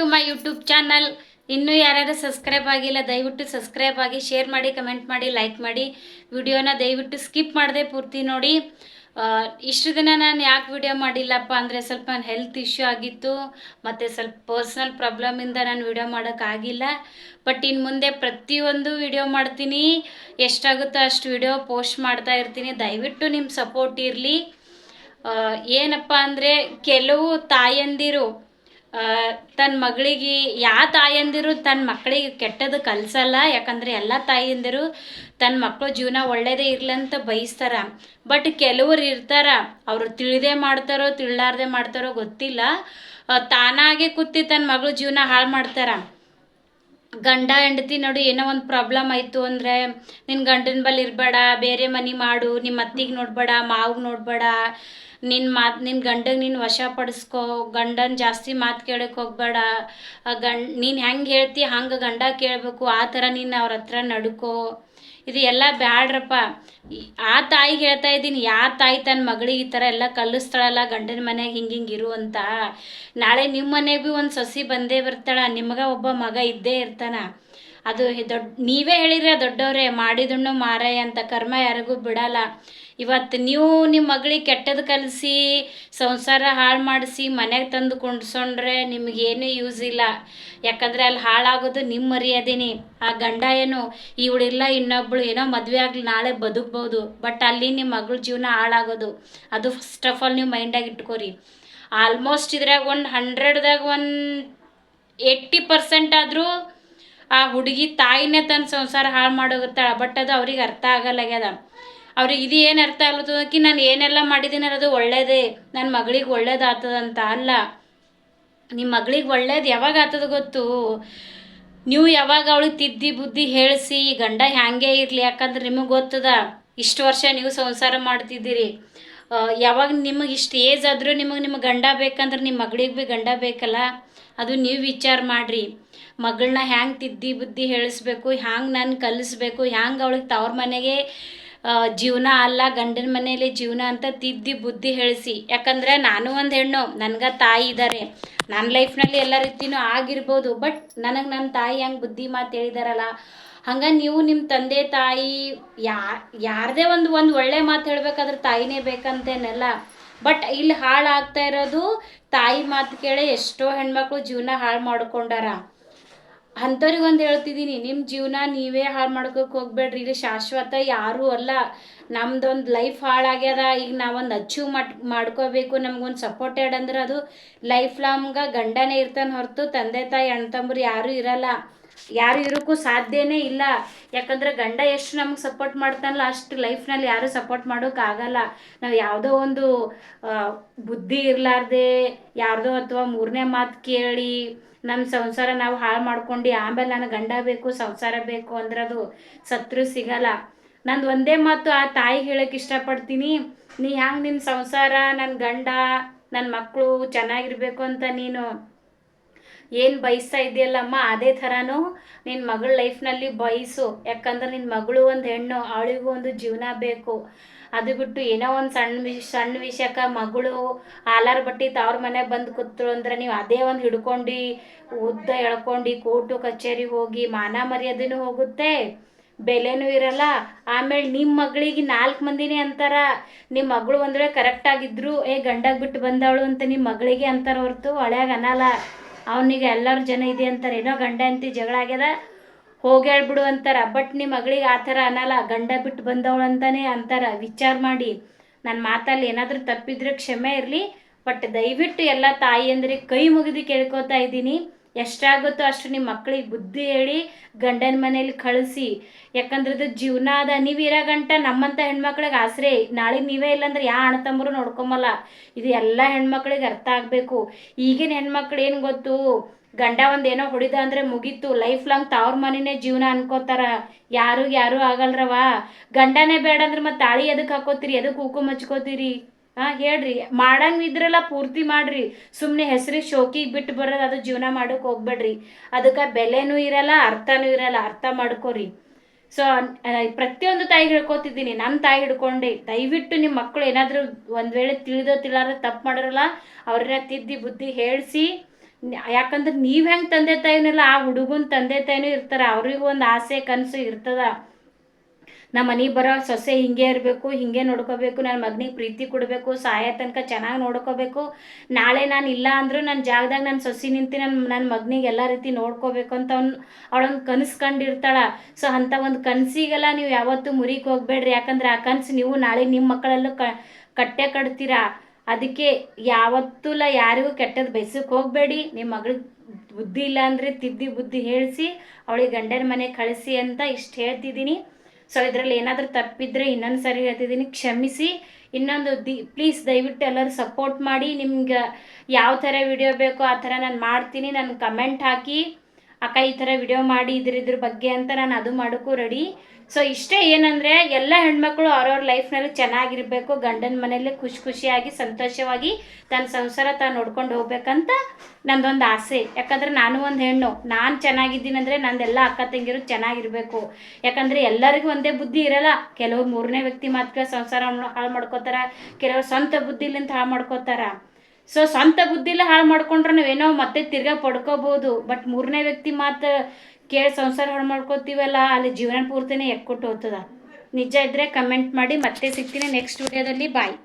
To my YouTube channel ಇನ್ನೂ ಯಾರ್ಯಾರು subscribe ಆಗಿಲ್ಲ, ದಯವಿಟ್ಟು ಸಬ್ಸ್ಕ್ರೈಬ್ ಆಗಿ ಶೇರ್ ಮಾಡಿ ಕಮೆಂಟ್ ಮಾಡಿ ಲೈಕ್ ಮಾಡಿ. ವಿಡಿಯೋನ ದಯವಿಟ್ಟು ಸ್ಕಿಪ್ ಮಾಡದೆ ಪೂರ್ತಿ ನೋಡಿ. ಇಷ್ಟು ದಿನ ನಾನು ಯಾಕೆ ವಿಡಿಯೋ ಮಾಡಿಲ್ಲಪ್ಪ ಅಂದರೆ ಸ್ವಲ್ಪ ಹೆಲ್ತ್ ಇಶ್ಯೂ ಆಗಿತ್ತು. ಮತ್ತು ಸ್ವಲ್ಪ ಪರ್ಸ್ನಲ್ ಪ್ರಾಬ್ಲಮಿಂದ ನಾನು ವಿಡಿಯೋ ಮಾಡೋಕ್ಕಾಗಿಲ್ಲ ಬಟ್ ಇನ್ನು ಮುಂದೆ ಪ್ರತಿಯೊಂದು ವಿಡಿಯೋ ಮಾಡ್ತೀನಿ. ಎಷ್ಟಾಗುತ್ತೋ ಅಷ್ಟು ವಿಡಿಯೋ ಪೋಸ್ಟ್ ಮಾಡ್ತಾ ಇರ್ತೀನಿ. ದಯವಿಟ್ಟು ನಿಮ್ಮ ಸಪೋರ್ಟ್ ಇರಲಿ. ಏನಪ್ಪ ಅಂದರೆ ಕೆಲವು ತಾಯಂದಿರು ತನ್ನ ಮಗಳಿಗೆ ಯಾವ ತಾಯಂದಿರು ತನ್ನ ಮಕ್ಕಳಿಗೆ ಕೆಟ್ಟದ್ದು ಕಲಿಸಲ್ಲ, ಯಾಕಂದರೆ ಎಲ್ಲ ತಾಯಂದಿರು ತನ್ನ ಮಕ್ಕಳ ಜೀವನ ಒಳ್ಳೇದೇ ಅಂತ ಬಯಸ್ತಾರ. ಬಟ್ ಕೆಲವರು ಇರ್ತಾರ, ಅವರು ತಿಳಿದೇ ಮಾಡ್ತಾರೋ, ತಿಳ್ಲಾರ್ದೆ ಮಾಡ್ತಾರೋ ಗೊತ್ತಿಲ್ಲ. ತಾನಾಗೆ ಕೂತಿ ತನ್ನ ಮಗಳ ಜೀವನ ಹಾಳು ಮಾಡ್ತಾರ. ಗಂಡ, ಹೆಂಡತಿ ನೋಡಿ ಏನೋ ಒಂದು ಪ್ರಾಬ್ಲಮ್ ಆಯಿತು ಅಂದರೆ ನಿನ್ನ ಗಂಡನ ಬಳಿ ಇರಬೇಡ, ಬೇರೆ ಮನೆ ಮಾಡು ನಿಮ್ಮ ಅತ್ತಿಗೆ ನೋಡಬೇಡ, ಮಾವಿಗೆ ನೋಡಬೇಡ ನಿನ್ನ ಮಾತು ನಿನ್ನ ಗಂಡಗೆ ನೀನು ವಶಪಡಿಸ್ಕೋ, ಗಂಡನ ಜಾಸ್ತಿ ಮಾತು ಕೇಳಕ್ಕೆ ಹೋಗಬೇಡ. ಗಂಡ, ನೀನು ಹೆಂಗೆ ಹೇಳ್ತಿ ಹಂಗೆ ಗಂಡ ಕೇಳಬೇಕು, ಆ ಥರ ನೀನು ಅವ್ರ ಹತ್ರ ನಡ್ಕೋ. ಇದು ಎಲ್ಲ ಬ್ಯಾಡ್ರಪ್ಪ. ಆ ತಾಯಿಗೆ ಹೇಳ್ತಾ ಇದ್ದೀನಿ ಯಾವ ತಾಯಿ ತನ್ನ ಮಗಳಿಗೆ ಈ ಥರ ಎಲ್ಲ ಕಲಿಸ್ತಾಳಲ್ಲ, ಗಂಡನ ಮನೆಗೆ ಹಿಂಗೆ ಹಿಂಗೆ ಇರು ಅಂತ. ನಾಳೆ ನಿಮ್ಮ ಮನೆಗೆ ಭೀ ಒಂದು ಸಸಿ ಬಂದೇ ಬರ್ತಾಳ, ನಿಮಗೆ ಒಬ್ಬ ಮಗ ಇದ್ದೇ ಇರ್ತಾನ. ಅದು ದೊಡ್ಡ ನೀವೇ ಹೇಳಿದ್ರೆ ದೊಡ್ಡವರೇ, ಮಾಡಿದಣ್ಣು ಮಾರಾಯ ಅಂತ ಕರ್ಮ ಯಾರಿಗೂ ಬಿಡಲ್ಲ. ಇವತ್ತು ನೀವು ನಿಮ್ಮ ಮಗಳಿಗೆ ಕೆಟ್ಟದ್ದು ಕಲಿಸಿ, ಸಂಸಾರ ಹಾಳು ಮಾಡಿಸಿ, ಮನೆಗೆ ತಂದು ಕುಂಡ್ಸೊಂಡ್ರೆ ನಿಮಗೇನು ಯೂಸ್ ಇಲ್ಲ. ಯಾಕಂದರೆ ಅಲ್ಲಿ ಹಾಳಾಗೋದು ನಿಮ್ಮ ಮರ್ಯಾದೆನಿ. ಆ ಗಂಡ ಏನು, ಇವಳಿಲ್ಲ ಇನ್ನೊಬ್ಳು, ಏನೋ ಮದುವೆ ಆಗಲಿ, ನಾಳೆ ಬದುಕ್ಬೋದು. ಬಟ್ ಅಲ್ಲಿ ನಿಮ್ಮ ಮಗಳ ಜೀವನ ಹಾಳಾಗೋದು. ಅದು ಫಸ್ಟ್ ಆಫ್ ಆಲ್ ನೀವು ಮೈಂಡಾಗಿ ಇಟ್ಕೋರಿ. ಆಲ್ಮೋಸ್ಟ್ ಇದ್ರಾಗ ಒಂದು ಹಂಡ್ರೆಡ್ದಾಗ ಒಂದು ಏಯ್ಟಿ ಪರ್ಸೆಂಟ್ ಆದರೂ ಆ ಹುಡುಗಿ ತಾಯಿನೇ ತನ್ನ ಸಂಸಾರ ಹಾಳು ಮಾಡೋಗುತ್ತಾಳೆ ಬಟ್ ಅದು ಅವ್ರಿಗೆ ಅರ್ಥ ಆಗಲ್ಲಾಗ್ಯದ ಅವ್ರಿಗೆ ಇದು ಏನು ಅರ್ಥ ಆಗ್ಲತ್ತದಕ್ಕೆ ನಾನು ಏನೆಲ್ಲ ಮಾಡಿದ್ದೀನಿ ಅದು ಒಳ್ಳೇದೇ, ನನ್ನ ಮಗಳಿಗೆ ಒಳ್ಳೇದಾಗ್ತದಂತ ಅಲ್ಲ. ನಿಮ್ಮ ಮಗಳಿಗೆ ಒಳ್ಳೇದು ಯಾವಾಗ ಆತದ ಗೊತ್ತು? ನೀವು ಯಾವಾಗ ಅವಳಿಗೆ ತಿದ್ದಿ ಬುದ್ಧಿ ಹೇಳಿಸಿ, ಗಂಡ ಹ್ಯಾಂಗೆ ಇರಲಿ ಯಾಕಂದ್ರೆ ನಿಮಗೆ ಗೊತ್ತದ, ಇಷ್ಟು ವರ್ಷ ನೀವು ಸಂಸಾರ ಮಾಡ್ತಿದ್ದೀರಿ. ಯಾವಾಗ ನಿಮಗೆ ಇಷ್ಟು ಏಜ್ ಆದರೂ ನಿಮಗೆ ನಿಮ್ಮ ಗಂಡ ಬೇಕಂದ್ರೆ ನಿಮ್ಮ ಮಗಳಿಗೆ ಭೀ ಗಂಡ ಬೇಕಲ್ಲ? ಅದು ನೀವು ವಿಚಾರ ಮಾಡಿರಿ. ಮಗಳನ್ನ ಹ್ಯಾಂಗೆ ತಿದ್ದಿ ಬುದ್ಧಿ ಹೇಳಿಸ್ಬೇಕು, ಹ್ಯಾಂಗೆ ನಾನು ಕಲಿಸ್ಬೇಕು, ಹ್ಯಾಂಗೆ ಅವಳಿಗೆ ತವ್ರ ಮನೆಗೆ ಜೀವನ ಅಲ್ಲ, ಗಂಡನ ಮನೆಯಲ್ಲಿ ಜೀವನ ಅಂತ ತಿದ್ದಿ ಬುದ್ಧಿ ಹೇಳಿಸಿ. ಯಾಕಂದರೆ ನಾನು ಒಂದು ಹೆಣ್ಣು, ನನಗೆ ತಾಯಿ ಇದ್ದಾರೆ ನನ್ನ ಲೈಫ್ನಲ್ಲಿ ಎಲ್ಲ ರೀತಿಯೂ ಆಗಿರ್ಬೋದು ಬಟ್ ನನಗೆ ನನ್ನ ತಾಯಿ ಹೆಂಗೆ ಬುದ್ಧಿ ಮಾತು ಹೇಳಿದಾರಲ್ಲ ಹಂಗೆ ನೀವು ನಿಮ್ಮ ತಂದೆ, ತಾಯಿ, ಯಾ, ಯಾರದೇ ಒಂದು ಒಂದು ಒಳ್ಳೆ ಮಾತು ಹೇಳ್ಬೇಕಾದ್ರೆ ತಾಯಿನೇ ಬೇಕಂತೇನಲ್ಲ. ಬಟ್ ಇಲ್ಲಿ ಹಾಳಾಗ್ತಾ ಇರೋದು ತಾಯಿ ಮಾತು ಕೇಳಿ ಎಷ್ಟೋ ಹೆಣ್ಮಕ್ಳು ಜೀವನ ಹಾಳು ಮಾಡ್ಕೊಂಡಾರ. ಅಂಥವ್ರಿಗೊಂದು ಹೇಳ್ತಿದ್ದೀನಿ ನಿಮ್ಮ ಜೀವನ ನೀವೇ ಹಾಳು ಮಾಡ್ಕೋಕೆ ಹೋಗ್ಬೇಡ್ರಿ. ಇಲ್ಲಿ ಶಾಶ್ವತ ಯಾರೂ ಅಲ್ಲ. ನಮ್ದೊಂದು ಲೈಫ್ ಹಾಳಾಗ್ಯದ. ಈಗ ನಾವೊಂದು ಅಚೀವ್ ಮಾಡ್ ಮಾಡ್ಕೋಬೇಕು. ನಮ್ಗೊಂದು ಸಪೋರ್ಟೆಡ್ ಅಂದ್ರೆ ಅದು ಲೈಫ್ ಲಾಂಗ ಗಂಡನೇ ಇರ್ತಾನೆ ಹೊರತು ತಂದೆ, ತಾಯಿ ಅಣ್ಣ ತಮ್ಮರು ಯಾರೂ ಇರಲ್ಲ. ಯಾರು ಇರೋಕ್ಕೂ ಸಾಧ್ಯನೇ ಇಲ್ಲ. ಯಾಕಂದ್ರೆ ಗಂಡ ಎಷ್ಟು ನಮ್ಗೆ ಸಪೋರ್ಟ್ ಮಾಡ್ತಾನಲ್ಲ, ಅಷ್ಟು ಲೈಫ್ನಲ್ಲಿ ಯಾರು ಸಪೋರ್ಟ್ ಮಾಡೋಕ್ಕಾಗಲ್ಲ ನಾವು ಯಾವುದೋ ಒಂದು ಬುದ್ಧಿ ಇರಲಾರ್ದೆ, ಯಾರ್ದೋ ಅಥವಾ ಮೂರನೇ ಮಾತು ಕೇಳಿ ನಮ್ಮ ಸಂಸಾರ ನಾವು ಹಾಳು ಮಾಡ್ಕೊಂಡು, ಆಮೇಲೆ ನನಗೆ ಗಂಡ ಬೇಕು, ಸಂಸಾರ ಬೇಕು ಅಂದ್ರೆ ಅದು ಸತ್ರು ಸಿಗಲ್ಲ. ನಂದು ಒಂದೇ ಮಾತು ಆ ತಾಯಿ ಹೇಳಕ್ಕೆ ಇಷ್ಟಪಡ್ತೀನಿ. ನೀ ಹ್ಯಾಂಗೆ ನಿನ್ನ ಸಂಸಾರ ನನ್ನ ಗಂಡ ನನ್ನ ಮಕ್ಕಳು ಚೆನ್ನಾಗಿರ್ಬೇಕು ಅಂತ ನೀನು ಏನು ಬಯಸ್ತಾ ಇದೆಯಲ್ಲಮ್ಮ ಅದೇ ಥರನೂ ನಿನ್ನ ಮಗಳ ಲೈಫ್ನಲ್ಲಿ ಬಯಸು. ಯಾಕಂದ್ರೆ ನಿನ್ನ ಮಗಳು ಒಂದು ಹೆಣ್ಣು ಅವಳಿಗೂ ಒಂದು ಜೀವನ ಬೇಕು. ಅದು ಬಿಟ್ಟು ಏನೋ ಒಂದು ಸಣ್ಣ ವಿಷ ಸಣ್ಣ ವಿಷಯಕ್ಕೆ ಮಗಳು ಹಾಲಾರ್ ಬಟ್ಟಿ ತವ್ರ ಮನೆಗೆ ಬಂದು ಕೂತ್ರು ಅಂದ್ರೆ ನೀವು ಅದೇ ಒಂದು ಹಿಡ್ಕೊಂಡು ಉದ್ದ ಎಳ್ಕೊಂಡು ಕೋರ್ಟು ಕಚೇರಿ ಹೋಗಿ ಮಾನ ಮರ್ಯಾದೆನೂ ಹೋಗುತ್ತೆ. ಬೆಲೆನೂ ಇರಲ್ಲ. ಆಮೇಲೆ ನಿಮ್ಮ ಮಗಳಿಗೆ ನಾಲ್ಕು ಮಂದಿನೇ ಅಂತಾರ. ನಿಮ್ಮ ಮಗಳು ಒಂದ್ರೆ ಕರೆಕ್ಟ್ ಕರೆಕ್ಟಾಗಿದ್ರು ಏ ಗಂಡಾಗ ಬಿಟ್ಟು ಬಂದವಳು ಅಂತ ನಿಮ್ಮ ಮಗಳಿಗೆ ಅಂತಾರ ಹೊರತು. ಹಳ್ಯಾಗ ಅನ್ನಲ್ಲ ಅವನಿಗೆ ಎಲ್ಲರೂ ಜನ ಇದೆ ಅಂತಾರೆ. ಏನೋ ಗಂಡ ಅಂತಿ ಜಗಳ ಆಗ್ಯದ. ಹೋಗಿ ಹೇಳ್ಬಿಡು ಅಂತಾರ. ಬಟ್ ನಿಮ್ಮ ಮಗಳಿಗೆ ಆ ಥರ ಅನ್ನಲ್ಲ. ಗಂಡ ಬಿಟ್ಟು ಬಂದವಳು ಅಂತಾನೆ ಅಂತಾರ. ವಿಚಾರ ಮಾಡಿ. ನನ್ನ ಮಾತಲ್ಲಿ ಏನಾದರೂ ತಪ್ಪಿದ್ರೆ ಕ್ಷಮೆ ಇರಲಿ. ಬಟ್ ದಯವಿಟ್ಟು ಎಲ್ಲ ತಾಯಿಯಂದ್ರಿಗೆ ಕೈ ಮುಗಿದು ಕೇಳ್ಕೊತಾ ಇದ್ದೀನಿ. ಎಷ್ಟಾಗುತ್ತೋ ಅಷ್ಟು ನಿಮ್ಮ ಮಕ್ಕಳಿಗೆ ಬುದ್ಧಿ ಹೇಳಿ ಗಂಡನ ಮನೇಲಿ ಕಳಿಸಿ. ಯಾಕಂದ್ರೆ ಇದು ಜೀವನ ಅದ. ನೀವು ಇರೋ ಗಂಟ ನಮ್ಮಂಥ ಹೆಣ್ಮಕ್ಳಿಗೆ ಆಸರೆ ನಾಳೆ ನೀವೇ ಇಲ್ಲಾಂದ್ರೆ ಯಾ ಅಣ್ಣ ನೋಡ್ಕೊಂಬಲ್ಲ. ಇದು ಎಲ್ಲ ಹೆಣ್ಮಕ್ಳಿಗೆ ಅರ್ಥ ಆಗಬೇಕು. ಈಗಿನ ಹೆಣ್ಮಕ್ಳು ಏನು ಗೊತ್ತು? ಗಂಡ ಒಂದು ಏನೋ ಹೊಡಿದ ಅಂದರೆ ಮುಗೀತು. ಲೈಫ್ ಲಾಂಗ್ ತಾವ್ರ ಮನೆನೇ ಜೀವನ ಅನ್ಕೋತಾರ. ಯಾರು ಯಾರು ಆಗಲ್ರವ? ಗಂಡನೇ ಬೇಡ ಅಂದ್ರೆ ಮತ್ತೆ ತಾಳಿ ಎದಕ್ಕೆ ಹಾಕೋತೀರಿ? ಎದಕ್ಕೆ ಹೂಕು ಹಚ್ಕೋತೀರಿ ಹಾ, ಹೇಳ್ರಿ. ಮಾಡಂಗಿದ್ರಲ್ಲ ಪೂರ್ತಿ ಮಾಡ್ರಿ. ಸುಮ್ಮನೆ ಹೆಸರಿಗೆ ಶೋಕಿಗೆ ಬಿಟ್ಟು ಬರೋದು ಅದು ಜೀವನ ಮಾಡೋಕೆ ಹೋಗ್ಬೇಡ್ರಿ. ಅದಕ್ಕೆ ಬೆಲೆನೂ ಇರಲ್ಲ, ಅರ್ಥನೂ ಇರಲ್ಲ. ಅರ್ಥ ಮಾಡ್ಕೋರಿ. ಸೊ ಪ್ರತಿಯೊಂದು ತಾಯಿ ಹಿಡ್ಕೋತಿದ್ದೀನಿ ನಮ್ಮ ತಾಯಿ ಹಿಡ್ಕೊಂಡೆ. ದಯವಿಟ್ಟು ನಿಮ್ಮ ಮಕ್ಕಳು ಏನಾದರೂ ಒಂದು ವೇಳೆ ತಿಳಿದೋ ತಿಳಾರ ತಪ್ಪು ಮಾಡಿರಲ್ಲ ಅವ್ರನ್ನ ತಿದ್ದಿ ಬುದ್ಧಿ ಹೇಳಿಸಿ, ಯಾಕಂದ್ರೆ ನೀವು ಹೆಂಗೆ ತಂದೆ ತಾಯಿನೆಲ್ಲ, ಆ ಹುಡುಗನ ತಂದೆ ತಾಯಿನೂ ಇರ್ತಾರೆ. ಅವ್ರಿಗೂ ಒಂದು ಆಸೆ, ಕನಸು ಇರ್ತದ. ನಮ್ಮ ಮನೆಗೆ ಬರೋ ಸೊಸೆ ಹಿಂಗೆ ಇರಬೇಕು, ಹಿಂಗೆ ನೋಡ್ಕೋಬೇಕು ನನ್ನ ಮಗನಿಗೆ ಪ್ರೀತಿ ಕೊಡಬೇಕು ಸಹಾಯ ತನಕ ಚೆನ್ನಾಗಿ ನೋಡ್ಕೋಬೇಕು. ನಾಳೆ ನಾನು ಇಲ್ಲ ಅಂದರೂ ನನ್ನ ಜಾಗದಾಗ ನನ್ನ ಸೊಸೆ ನಿಂತು ನನ್ನ ನನ್ನ ಮಗನಿಗೆ ಎಲ್ಲ ರೀತಿ ನೋಡ್ಕೋಬೇಕು ಅಂತ ಅವ್ನು, ಅವಳೊಂದು ಕನಸು ಕಂಡಿರ್ತಾಳೆ. ಸೊ ಅಂಥ ಒಂದು ಕನಸಿಗೆಲ್ಲ ನೀವು ಯಾವತ್ತೂ ಮುರಿಗೆ ಹೋಗ್ಬೇಡ್ರಿ. ಯಾಕಂದ್ರೆ ಆ ಕನಸು ನೀವು ನಾಳೆ ನಿಮ್ಮ ಮಕ್ಕಳಲ್ಲೂ ಕ, ಕಟ್ಟೆ ಕಟ್ತೀರಾ. ಅದಕ್ಕೆ ಯಾವತ್ತೂಲ ಯಾರಿಗೂ ಕೆಟ್ಟದ್ದು ಬಯಸಕ್ಕೆ ಹೋಗಬೇಡಿ. ನಿಮ್ಮ ಮಗಳಿಗೆ ಬುದ್ಧಿ ಇಲ್ಲ ಅಂದರೆ ತಿದ್ದಿ ಬುದ್ಧಿ ಹೇಳಿಸಿ, ಅವಳಿಗೆ ಗಂಡನ ಮನೆ ಕಳಿಸಿ ಅಂತ ಇಷ್ಟು ಹೇಳ್ತಿದ್ದೀನಿ. ಸೊ ಇದರಲ್ಲಿ ಏನಾದರೂ ತಪ್ಪಿದ್ರೆ ಇನ್ನೊಂದು ಸರಿ ಹೇಳ್ತಿದ್ದೀನಿ. ಕ್ಷಮಿಸಿ. ಇನ್ನೊಂದು ದಿ ಪ್ಲೀಸ್ ದಯವಿಟ್ಟು ಎಲ್ಲರೂ ಸಪೋರ್ಟ್ ಮಾಡಿ. ನಿಮ್ಗೆ ಯಾವ ಥರ ವಿಡಿಯೋ ಬೇಕೋ ಆ ಥರ ನಾನು ಮಾಡ್ತೀನಿ. ನಾನು ಕಮೆಂಟ್ ಹಾಕಿ. ಅಕ್ಕ ಈ ಥರ ವಿಡಿಯೋ ಮಾಡಿ ಇದ್ರ ಇದ್ರ ಬಗ್ಗೆ ಅಂತ ನಾನು ಅದು ಮಾಡೋಕ್ಕೂ ರೆಡಿ ಸೊ ಇಷ್ಟೇ ಏನಂದರೆ ಎಲ್ಲ ಹೆಣ್ಮಕ್ಳು ಅವ್ರವ್ರ ಲೈಫ್ನಲ್ಲಿ ಚೆನ್ನಾಗಿರಬೇಕು, ಗಂಡನ ಮನೆಯಲ್ಲಿ ಖುಷಿ ಖುಷಿಯಾಗಿ, ಸಂತೋಷವಾಗಿ ತನ್ನ ಸಂಸಾರ ತಾನು ನೋಡ್ಕೊಂಡು ಹೋಗ್ಬೇಕಂತ ನಂದೊಂದು ಆಸೆ. ಯಾಕಂದರೆ ನಾನು ಒಂದು ಹೆಣ್ಣು, ನಾನು ಚೆನ್ನಾಗಿದ್ದೀನಂದರೆ ನಂದೆಲ್ಲ ಅಕ್ಕ ತಂಗಿರು ಚೆನ್ನಾಗಿರಬೇಕು. ಯಾಕಂದರೆ ಎಲ್ಲರಿಗೂ ಒಂದೇ ಬುದ್ಧಿ ಇರಲ್ಲ. ಕೆಲವು ಮೂರನೇ ವ್ಯಕ್ತಿ ಮಾತ್ರ ಸಂಸಾರ ಹಾಳು ಮಾಡ್ಕೋತಾರ, ಕೆಲವ್ರು ಸ್ವಂತ ಬುದ್ಧಿಲಿಂದ ಹಾಳು ಮಾಡ್ಕೋತಾರ. ಸೊ ಸ್ವಂತ ಬುದ್ಧಿಲ್ಲ ಹಾಳು ಮಾಡ್ಕೊಂಡ್ರೆ ನಾವೇನೋ ಮತ್ತೆ ತಿರ್ಗಾ ಪಡ್ಕೋಬೋದು. ಬಟ್ ಮೂರನೇ ವ್ಯಕ್ತಿ ಮಾತು ಕೇಳಿ ಸಂಸಾರ ಹಾಳು ಮಾಡ್ಕೋತೀವಲ್ಲ, ಅಲ್ಲಿ ಜೀವನ ಪೂರ್ತಿನೇ ಎಕ್ಕೊಟ್ಟು ಹೋಗ್ತದ. ನಿಜ ಇದ್ದರೆ ಕಮೆಂಟ್ ಮಾಡಿ, ಮತ್ತೆ ಸಿಗ್ತೀನಿ ನೆಕ್ಸ್ಟ್ ವಿಡಿಯೋದಲ್ಲಿ ಬಾಯ್